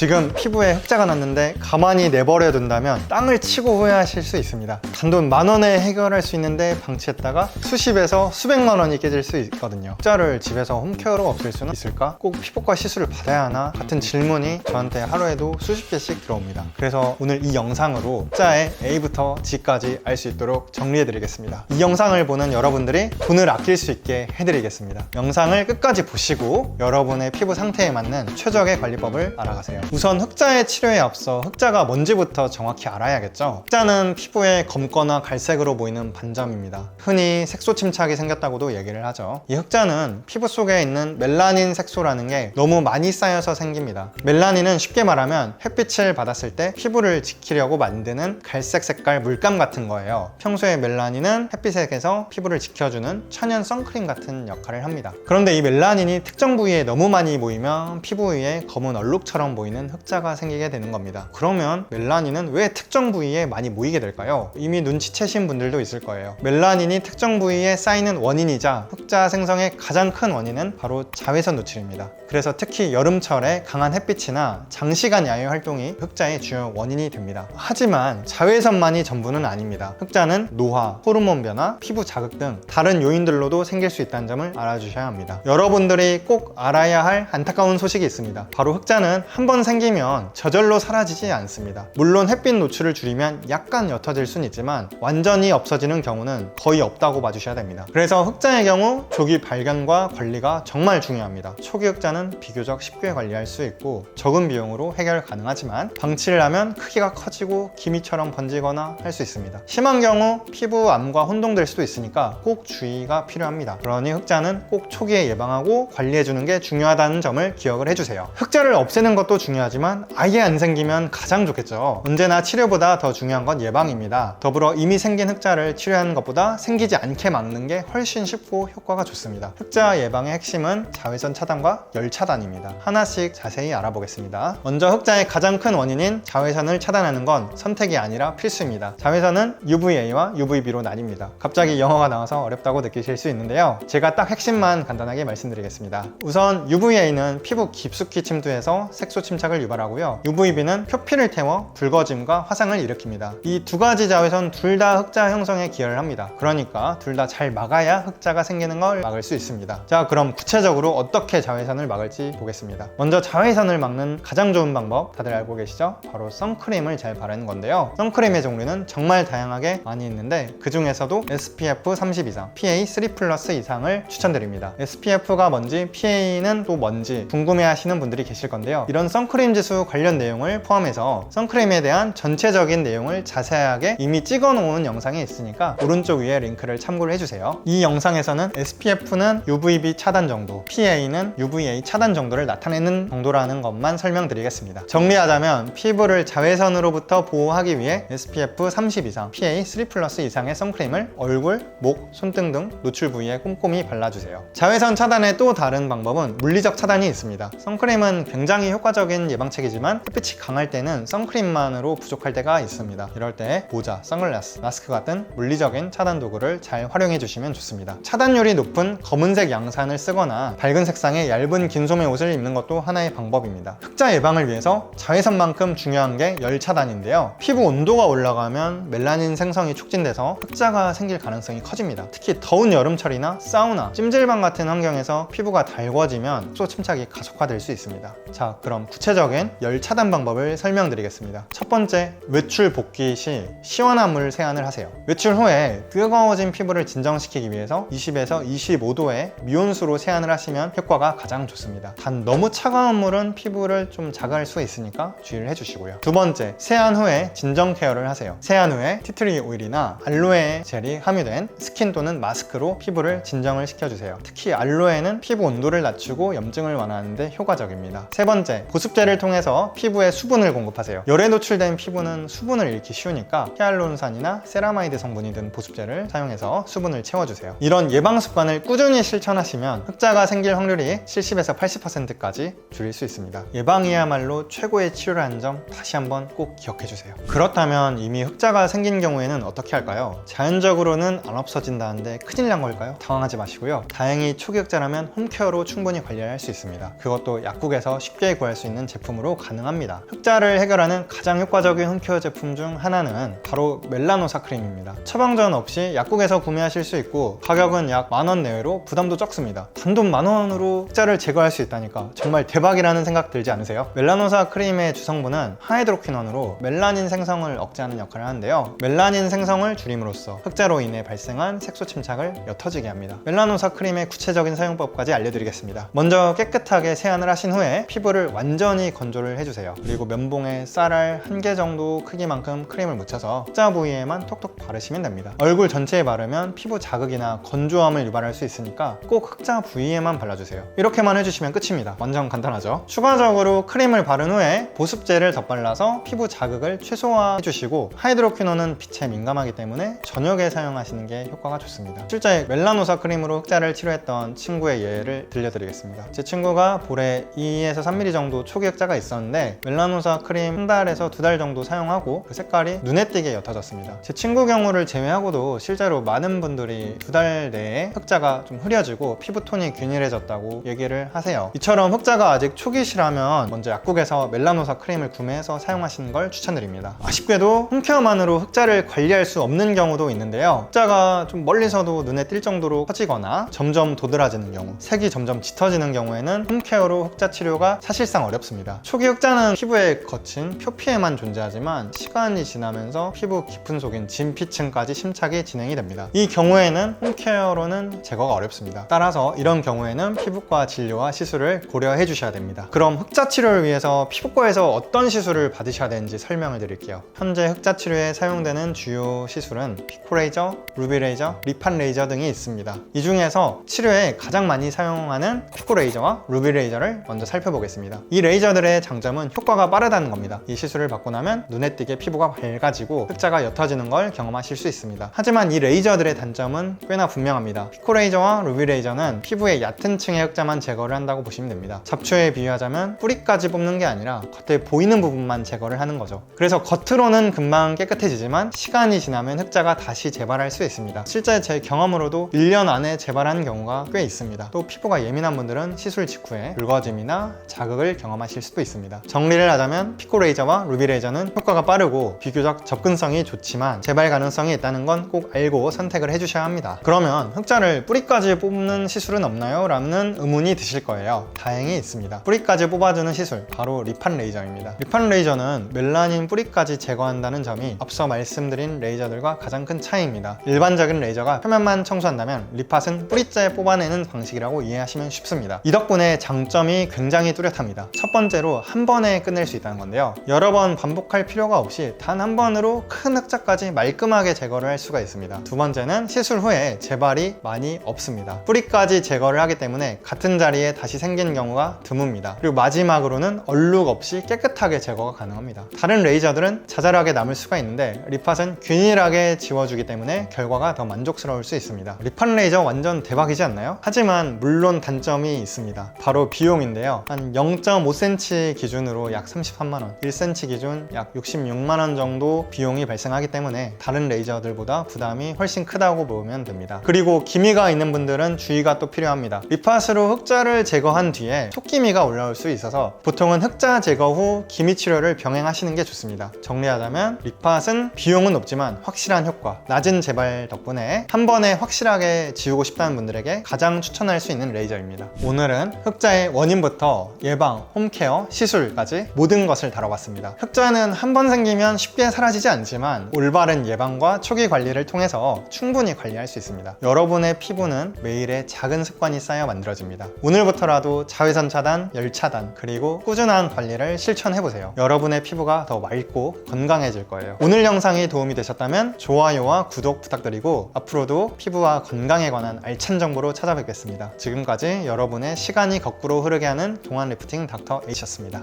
지금 피부에 흑자가 났는데 가만히 내버려 둔다면 땅을 치고 후회하실 수 있습니다. 단돈 만 원에 해결할 수 있는데 방치했다가 수십에서 수백만 원이 깨질 수 있거든요. 흑자를 집에서 홈케어로 없앨 수는 있을까? 꼭 피부과 시술을 받아야 하나? 같은 질문이 저한테 하루에도 수십 개씩 들어옵니다. 그래서 오늘 이 영상으로 흑자의 A부터 G까지 알 수 있도록 정리해 드리겠습니다. 이 영상을 보는 여러분들이 돈을 아낄 수 있게 해드리겠습니다. 영상을 끝까지 보시고 여러분의 피부 상태에 맞는 최적의 관리법을 알아가세요. 우선 흑자의 치료에 앞서 흑자가 뭔지부터 정확히 알아야겠죠. 흑자는 피부에 검 거나 갈색으로 보이는 반점입니다. 흔히 색소 침착이 생겼다고도 얘기를 하죠. 이 흑자는 피부 속에 있는 멜라닌 색소라는 게 너무 많이 쌓여서 생깁니다. 멜라닌은 쉽게 말하면 햇빛을 받았을 때 피부를 지키려고 만드는 갈색 색깔 물감 같은 거예요. 평소에 멜라닌은 햇빛에서 피부를 지켜주는 천연 선크림 같은 역할을 합니다. 그런데 이 멜라닌이 특정 부위에 너무 많이 모이면 피부 위에 검은 얼룩처럼 보이는 흑자가 생기게 되는 겁니다. 그러면 멜라닌은 왜 특정 부위에 많이 모이게 될까요? 이미 눈치채신 분들도 있을 거예요. 멜라닌이 특정 부위에 쌓이는 원인이자 흑자 생성의 가장 큰 원인은 바로 자외선 노출입니다. 그래서 특히 여름철에 강한 햇빛이나 장시간 야외 활동이 흑자의 주요 원인이 됩니다. 하지만 자외선만이 전부는 아닙니다. 흑자는 노화, 호르몬 변화, 피부 자극 등 다른 요인들로도 생길 수 있다는 점을 알아주셔야 합니다. 여러분들이 꼭 알아야 할 안타까운 소식이 있습니다. 바로 흑자는 한 번 생기면 저절로 사라지지 않습니다. 물론 햇빛 노출을 줄이면 약간 옅어질 수는 있지만 완전히 없어지는 경우는 거의 없다고 봐주셔야 됩니다. 그래서 흑자의 경우 조기 발견과 관리가 정말 중요합니다. 초기 흑자는 비교적 쉽게 관리할 수 있고 적은 비용으로 해결 가능하지만 방치를 하면 크기가 커지고 기미처럼 번지거나 할 수 있습니다. 심한 경우 피부 암과 혼동될 수도 있으니까 꼭 주의가 필요합니다. 그러니 흑자는 꼭 초기에 예방하고 관리해주는 게 중요하다는 점을 기억을 해주세요. 흑자를 없애는 것도 중요하지만 아예 안 생기면 가장 좋겠죠. 언제나 치료보다 더 중요한 건 예방입니다. 더불어 이미 생긴 흑자를 치료하는 것보다 생기지 않게 막는 게 훨씬 쉽고 효과가 좋습니다. 흑자 예방의 핵심은 자외선 차단과 열 차단입니다. 하나씩 자세히 알아보겠습니다. 먼저 흑자의 가장 큰 원인인 자외선을 차단하는 건 선택이 아니라 필수입니다. 자외선은 UVA와 UVB로 나뉩니다. 갑자기 영어가 나와서 어렵다고 느끼실 수 있는데요. 제가 딱 핵심만 간단하게 말씀드리겠습니다. 우선 UVA는 피부 깊숙이 침투해서 색소 침착을 유발하고요. UVB는 표피를 태워 붉어짐과 화상을 일으킵니다. 이 두 가지 자외선 둘 다 흑자 형성에 기여를 합니다. 그러니까 둘 다 잘 막아야 흑자가 생기는 걸 막을 수 있습니다. 자, 그럼 구체적으로 어떻게 자외선을 막을지 보겠습니다. 먼저 자외선을 막는 가장 좋은 방법 다들 알고 계시죠? 바로 선크림을 잘 바르는 건데요. 선크림의 종류는 정말 다양하게 많이 있는데 그 중에서도 SPF 30 이상, PA 3 플러스 이상을 추천드립니다. SPF가 뭔지, PA는 또 뭔지 궁금해 하시는 분들이 계실 건데요. 이런 선크림 지수 관련 내용을 포함해서 선크림에 대한 전체적인 내용을 자세하게 이미 찍어 놓은 영상이 있으니까 오른쪽 위에 링크를 참고를 해주세요. 이 영상에서는 SPF는 UVB 차단 정도, PA는 UVA 차단 정도를 나타내는 정도라는 것만 설명드리겠습니다. 정리하자면 피부를 자외선으로부터 보호하기 위해 SPF 30 이상, PA 3 플러스 이상의 선크림을 얼굴, 목, 손등 등 노출 부위에 꼼꼼히 발라주세요. 자외선 차단의 또 다른 방법은 물리적 차단이 있습니다. 선크림은 굉장히 효과적인 예방책이지만 햇빛이 강할 때는 선크림만으로 부족할 때가 있습니다. 이럴 때 모자, 선 글라스, 마스크 같은 물리적인 차단 도구를 잘 활용해 주시면 좋습니다. 차단율이 높은 검은색 양산을 쓰거나 밝은 색상의 얇은 긴 소매 옷을 입는 것도 하나의 방법입니다. 흑자 예방을 위해서 자외선만큼 중요한 게 열 차단인데요. 피부 온도가 올라가면 멜라닌 생성이 촉진돼서 흑자가 생길 가능성이 커집니다. 특히 더운 여름철이나 사우나, 찜질방 같은 환경에서 피부가 달궈지면 흡수 침착이 가속화될 수 있습니다. 자, 그럼 구체적인 열 차단 방법을 설명드리겠습니다. 첫 번째, 외출 복귀 시 시원한 물 세안을 하세요. 외출 후에 뜨거워진 피부를 진정시키기 위해서 20에서 25도의 미온수로 세안을 하시면 효과가 가장 좋습니다. 단 너무 차가운 물은 피부를 좀 자극할 수 있으니까 주의를 해주시고요. 두 번째, 세안 후에 진정 케어를 하세요. 세안 후에 티트리 오일이나 알로에 젤이 함유된 스킨 또는 마스크로 피부를 진정을 시켜주세요. 특히 알로에는 피부 온도를 낮추고 염증을 완화하는데 효과적입니다. 세 번째, 보습제를 통해서 피부에 수분을 공급하세요. 열에 노출된 피부는 수분을 잃기 쉬우니까 히알루론 히알루론산이나 세라마이드 성분이 든 보습제를 사용해서 수분을 채워주세요. 이런 예방 습관을 꾸준히 실천하시면 흑자가 생길 확률이 70에서 80%까지 줄일 수 있습니다. 예방이야말로 최고의 치료라는 점 다시 한번 꼭 기억해 주세요. 그렇다면 이미 흑자가 생긴 경우에는 어떻게 할까요? 자연적으로는 안 없어진다는데 큰일 난 걸까요? 당황하지 마시고요. 다행히 초기 흑자라면 홈케어로 충분히 관리할 수 있습니다. 그것도 약국에서 쉽게 구할 수 있는 제품으로 가능합니다. 흑자를 해결하는 가장 효과적인 홈케어 제품 중 하나는 바로 멜라노사 크림입니다. 처방전 없이 약국에서 구매하실 수 있고 가격은 약 만 원 내외로 부담도 적습니다. 단돈 만 원으로 흑자를 제거할 수 있다니까 정말 대박이라는 생각 들지 않으세요? 멜라노사 크림의 주성분은 하이드로퀴논으로 멜라닌 생성을 억제하는 역할을 하는데요. 멜라닌 생성을 줄임으로써 흑자로 인해 발생한 색소 침착을 옅어지게 합니다. 멜라노사 크림의 구체적인 사용법까지 알려드리겠습니다. 먼저 깨끗하게 세안을 하신 후에 피부를 완전히 건조를 해주세요. 그리고 면봉에 쌀알 한 개 정도 크기만큼 크림을 묻혀서 흑자 부 위에만 톡톡 바르시면 됩니다. 얼굴 전체에 바르면 피부 자극이나 건조함을 유발할 수 있으니까 꼭 흑자 부위에만 발라주세요. 이렇게만 해주시면 끝입니다. 완전 간단하죠? 추가적으로 크림을 바른 후에 보습제를 덧발라서 피부 자극을 최소화해주시고 하이드로퀴논은 빛에 민감하기 때문에 저녁에 사용하시는 게 효과가 좋습니다. 실제 멜라노사 크림으로 흑자를 치료했던 친구의 예를 들려드리겠습니다. 제 친구가 볼에 2에서 3mm 정도 초기 흑자가 있었는데 멜라노사 크림 한 달에서 두 달 정도 사용하고 그 색깔이 눈에 띄게 옅어졌 습니다. 제 친구 경우를 제외하고도 실제로 많은 분들이 두 달 내에 흑자가 좀 흐려지고 피부톤이 균일해졌다고 얘기를 하세요. 이처럼 흑자가 아직 초기시라면 먼저 약국에서 멜라노사 크림을 구매해서 사용하시는 걸 추천드립니다. 아쉽게도 홈케어만으로 흑자를 관리할 수 없는 경우도 있는데요. 흑자가 좀 멀리서도 눈에 띌 정도로 커지거나 점점 도드라지는 경우, 색이 점점 짙어지는 경우에는 홈케어로 흑자 치료가 사실상 어렵습니다. 초기 흑자는 피부에 거친 표피에만 존재하지만 시간이 지나면서 피부 깊은 속인 진피층까지 심착이 진행이 됩니다. 이 경우에는 홈케어로는 제거가 어렵습니다. 따라서 이런 경우에는 피부과 진료와 시술을 고려해 주셔야 됩니다. 그럼 흑자 치료를 위해서 피부과에서 어떤 시술을 받으셔야 되는지 설명을 드릴게요. 현재 흑자 치료에 사용되는 주요 시술은 피코레이저, 루비레이저, 리판 레이저 등이 있습니다. 이 중에서 치료에 가장 많이 사용하는 피코레이저와 루비레이저를 먼저 살펴보겠습니다. 이 레이저들의 장점은 효과가 빠르다는 겁니다. 이 시술을 받고 나면 눈에 띄게 피부가 밝아지고 흑자가 옅어지는 걸 경험하실 수 있습니다. 하지만 이 레이저들의 단점은 꽤나 분명합니다. 피코 레이저와 루비 레이저는 피부의 얕은 층의 흑자만 제거를 한다고 보시면 됩니다. 잡초에 비유하자면 뿌리까지 뽑는 게 아니라 겉에 보이는 부분만 제거를 하는 거죠. 그래서 겉으로는 금방 깨끗해지지만 시간이 지나면 흑자가 다시 재발할 수 있습니다. 실제 제 경험으로도 1년 안에 재발하는 경우가 꽤 있습니다. 또 피부가 예민한 분들은 시술 직후에 붉어짐이나 자극을 경험하실 수도 있습니다. 정리를 하자면 피코 레이저와 루비 레이저는 효과가 빠르고 비교적 접근성이 좋지만 재발 가능성이 있다는 건 꼭 알고 선택을 해주셔야 합니다. 그러면 흑자를 뿌리까지 뽑는 시술은 없나요? 라는 의문이 드실 거예요. 다행히 있습니다. 뿌리까지 뽑아주는 시술, 바로 리판 레이저입니다. 리판 레이저는 멜라닌 뿌리까지 제거한다는 점이 앞서 말씀드린 레이저들과 가장 큰 차이입니다. 일반적인 레이저가 표면만 청소한다면 리팟은 뿌리째 뽑아내는 방식이라고 이해하시면 쉽습니다. 이 덕분에 장점이 굉장히 뚜렷합니다. 첫 번째로 한 번에 끝낼 수 있다는 건데요. 여러 번 반복할 필요가 없이 단 한 번으로 큰 흑자까지 말끔하게 제거를 할 수가 있습니다. 두 번째는 시술 후에 재발이 많이 없습니다. 뿌리까지 제거를 하기 때문에 같은 자리에 다시 생기는 경우가 드뭅니다. 그리고 마지막으로는 얼룩 없이 깨끗하게 제거가 가능합니다. 다른 레이저들은 자잘하게 남을 수가 있는데 리팟은 균일하게 지워주기 때문에 결과가 더 만족스러울 수 있습니다. 리판 레이저 완전 대박이지 않나요? 하지만 물론 단점이 있습니다. 바로 비용인데요. 한 0.5cm 기준으로 약 33만원, 1cm 기준 약 66만원 정도 비용이 발생 하기 때문에 다른 레이저들보다 부담이 훨씬 크다고 보면 됩니다. 그리고 기미가 있는 분들은 주의가 또 필요합니다. 리팟으로 흑자를 제거한 뒤에 속기미가 올라올 수 있어서 보통은 흑자 제거 후 기미 치료를 병행하시는 게 좋습니다. 정리하자면 리팟은 비용은 높지만 확실한 효과, 낮은 재발 덕분에 한 번에 확실하게 지우고 싶다는 분들에게 가장 추천할 수 있는 레이저입니다. 오늘은 흑자의 원인부터 예방, 홈케어, 시술까지 모든 것을 다뤄봤습니다. 흑자는 한 번 생기면 쉽게 사라지지 않 지만 올바른 예방과 초기 관리를 통해서 충분히 관리할 수 있습니다. 여러분의 피부는 매일의 작은 습관이 쌓여 만들어집니다. 오늘부터라도 자외선 차단, 열 차단, 그리고 꾸준한 관리를 실천해보세요. 여러분의 피부가 더 맑고 건강해질 거예요. 오늘 영상이 도움이 되셨다면 좋아요와 구독 부탁드리고 앞으로도 피부와 건강에 관한 알찬 정보로 찾아뵙겠습니다. 지금까지 여러분의 시간이 거꾸로 흐르게 하는 동안 리프팅 닥터 H였습니다.